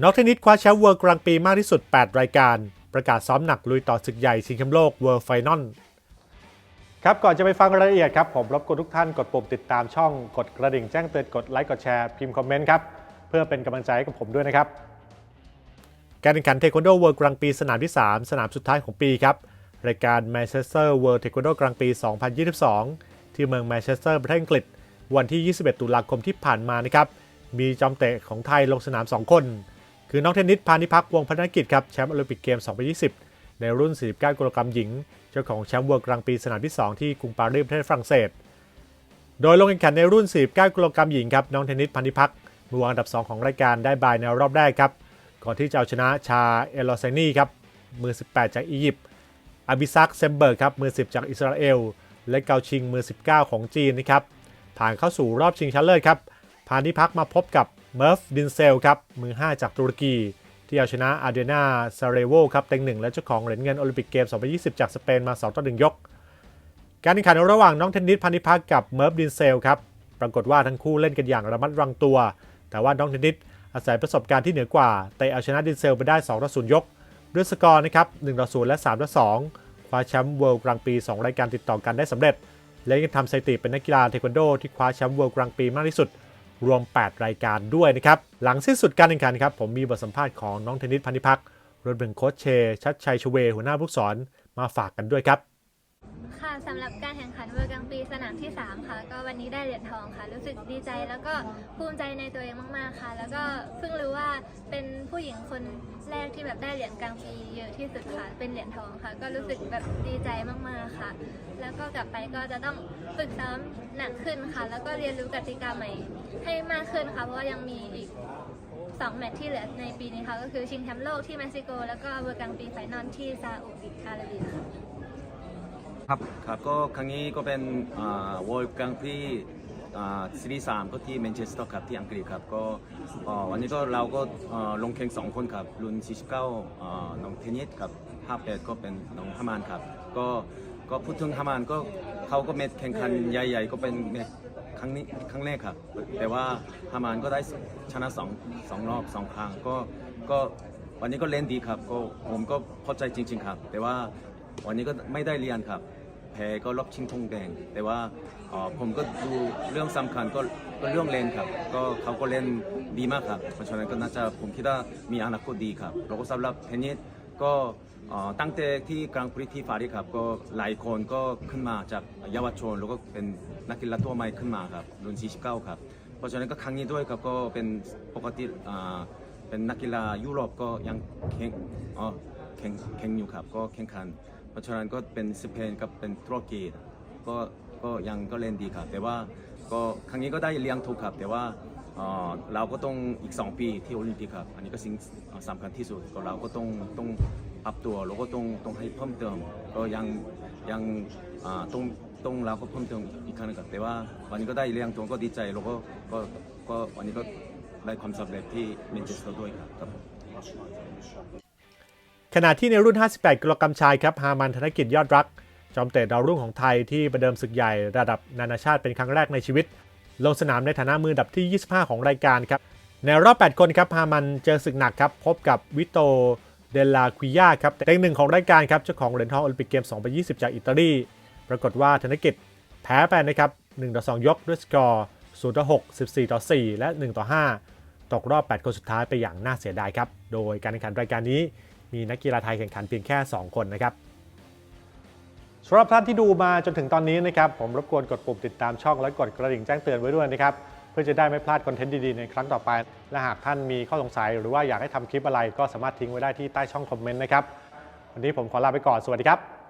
นักเทนนิสคว้าแชมป์เวิลด์กลางปีมากที่สุด 8 รายการ ประกาศซ้อมหนักลุยต่อศึกใหญ่ชิงแชมป์โลกเวิลด์ไฟนอลครับ ก่อนจะไปฟังรายละเอียดครับ ผมรบกวนทุกท่านกดปุ่มติดตามช่องกดกระดิ่งแจ้งเตือนกดไลค์กดแชร์พิมพ์คอมเมนต์ครับ เพื่อเป็นกำลังใจให้กับผมด้วยนะครับ การแข่งขันเทควันโดเวิลด์กลางปีสนามที่ 3 สนามสุดท้ายของปีครับรายการ Manchester World Taekwondo กลางปี 2022 ที่เมืองแมนเชสเตอร์ประเทศอังกฤษ วันที่ 21 ตุลาคมที่ผ่านมานะครับ มีจอมเตะของไทยลงสนาม 2 คน คือน้องเทนนิสพานิพักวงศ์พัฒนกิจครับแชมป์โอลิมปิกเกม 2020 ในรุ่น 49กิโลกรัมหญิง เจ้าของแชมป์เวิลด์กลางปีสนามที่ 2 ที่กรุงปารีสประเทศฝรั่งเศส โดยลงแข่งขันในรุ่น 49กิโลกรัมหญิงครับน้องเทนนิสพานิพักมือวางอันดับ 2 ของรายการได้บายในรอบแรกครับก่อนที่จะเอาชนะชาเอลอไซนีครับมือ 18 จากอียิปต์อาบิซักเซมเบิร์กครับมือ 10 จากอิสราเอล และเกาชิงมือ 19 ของจีนนะครับผ่านเข้าสู่รอบชิงชนะเลิศครับพานิพักมาพบกับ เมิร์ฟดินเซลครับมือ 5 จากตุรกีที่เอาชนะอาเดนาซาเรโวครับเต็งหนึ่งและเจ้าของเหรียญเงินโอลิมปิกเกม 2020 จากสเปนมา 2 ต่อ 1 ยก การแข่งขันระหว่างน้องเทนนิสพานิพักกับเมิร์ฟดินเซลครับปรากฏว่าทั้งคู่เล่นกันอย่างระมัดระวังตัว แต่ว่าน้องเทนนิสอาศัยประสบการณ์ที่เหนือกว่าเตะเอาชนะดินเซลไปได้ 2 ต่อ 0 ยก ด้วยสกอร์นะครับ 1 ต่อ 0 และ 3 ต่อ 2 คว้าแชมป์เวิลด์กลางปี 2 รายการติดต่อกันได้สำเร็จ และยังทำสถิติเป็นนักกีฬาเทควันโดที่คว้าแชมป์เวิลด์กลางปีมากที่สุด รวม 8 รายการด้วยนะครับ หลังสิ้นสุดการแข่งขันครับผมมีบทสัมภาษณ์ของน้องเทนนิสพันธิพักรวมถึงโค้ชเช ชัดชัยชเว หัวหน้าผู้สอนมาฝากกันด้วยครับ ค่ะสำหรับการแข่งขันเวิร์กลางปีสนามที่ 3 ค่ะ ก็วันนี้ได้เหรียญทองค่ะ รู้สึกดีใจแล้วก็ภูมิใจในตัวเองมากๆค่ะ แล้วก็เพิ่งรู้ว่าเป็นผู้หญิงคนแรกที่แบบได้เหรียญกลางปีเยอะที่สุดค่ะ เป็นเหรียญทองค่ะ ก็รู้สึกแบบดีใจมากๆค่ะ แล้วก็กลับไปก็จะต้องฝึกซ้อมหนักขึ้นค่ะ แล้วก็เรียนรู้กติกาใหม่ให้มากขึ้นค่ะเพราะว่ายังมีอีก2แมตช์ที่เหลือในปีนี้ค่ะก็คือชิงแชมป์โลกที่เม็กซิโก แล้วก็เวิร์กลางปีไฟนอลที่ซาอุดิอาระเบียค่ะ ครับครับก็ครั้งนี้ก็เป็นวอลกลางปีซีรีส์สามก็ที่แมนเชสเตอร์ครับที่อังกฤษครับก็วันนี้ก็เราก็ลงแข่งสองคนครับรุ่น 49เอ่อน้องเทนนิสครับ58ก็เป็นน้องฮามานครับก็ก็พูดถึงฮามานก็เขาก็เมตช์แข่งขันใหญ่ ๆ ก็เป็นเมตช์ครั้งนี้ครั้งแรกครับ แต่ว่าฮามานก็ได้ชนะสองสองรอบสองครั้งก็ก็วันนี้ก็เล่นดีครับก็ผมก็พอใจจริง ๆ ครับ แต่ว่า วันนี้ก็ไม่ได้เรียนครับ แพ้ก็รอบชิงธงแดง แต่ว่าเอ่อผมก็ดูเรื่องสำคัญก็ก็เรื่องเล่นครับ ก็เขาก็เล่นดีมากครับ เพราะฉะนั้นก็น่าจะผมคิดว่ามีอนาคตดีครับแล้วก็สำหรับเทนนิสก็เอ่อตั้งแต่ที่กลางปรีที่ฟาริครับ ก็หลายคนก็ขึ้นมาจากเยาวชน แล้วก็เป็นนักกีฬาตัวใหม่ขึ้นมาครับรุ่น49ครับ เพราะฉะนั้นก็ครั้งนี้ด้วยครับก็เป็นปกติอ่าเป็นนักกีฬายุโรปก็ยังแข่งอ๋อแข่งแข่งอยู่ครับก็แข่งขัน เพราะฉะนั้นก็เป็นสเปนกับเป็นตุรกีก็ก็ยังก็เล่นดีครับ แต่ว่าก็ครั้งนี้ก็ได้เลี้ยงถูกครับ แต่ว่าเอ่อเราก็ต้องอีก 2 ปีที่โอลิมปิกครับ อันนี้ก็สิ่งสำคัญที่สุดก็เราก็ต้องต้องปรับตัวแล้วก็ต้องต้องให้เพิ่มเติม ก็ยังยังอ่าต้องต้องเราก็เพิ่มเติมอีกครั้งหนึงครับแต่ว่าวันนี้ก็ได้เลี้ยงตัวก็ดีใจแล้วก็ก็ก็วันนี้ก็ได้ความสำเร็จที่แมนเชสเตอร์ด้วยครับครับ ขณะที่ในรุ่น 58 กิโลกรัมชายครับฮามันธนกิจยอดรัก จอมเตะดาวรุ่งของไทยที่ประเดิมศึกใหญ่ระดับนานาชาติเป็นครั้งแรกในชีวิต ลงสนามในฐานะมือดับที่ 25 ของรายการครับ ในรอบ 8 คนครับฮามันเจอศึกหนักครับ พบกับวิโตเดลาควิยาครับเต็งหนึ่งของรายการครับเจ้าของเหรียญทองโอลิมปิกเกม 2020 จากอิตาลีปรากฏว่าธนกิจแพ้ไปนะครับ1ต่อ2ยกด้วยสกอร์0ต่อ6 14 ต่อ 4 และ 1 ต่อ 5 ตกรอบ 8 คนสุดท้ายไปอย่างน่าเสียดายครับ โดยการแข่งขันรายการนี้ มีนักกีฬาไทยแข่งขันเพียงแค่ 2 คนนะครับสำหรับท่านที่ดูมาจนถึงตอนนี้นะครับผมรบกวนกดปุ่มติดตามช่องและกดกระดิ่งแจ้งเตือนไว้ด้วยนะครับเพื่อจะได้ไม่พลาดคอนเทนต์ดีๆ ในครั้งต่อไป และหากท่านมีข้อสงสัย หรือว่าอยากให้ทำคลิปอะไรก็สามารถทิ้งไว้ได้ที่ใต้ช่องคอมเมนต์นะครับวันนี้ผมขอลาไปก่อนสวัสดีครับ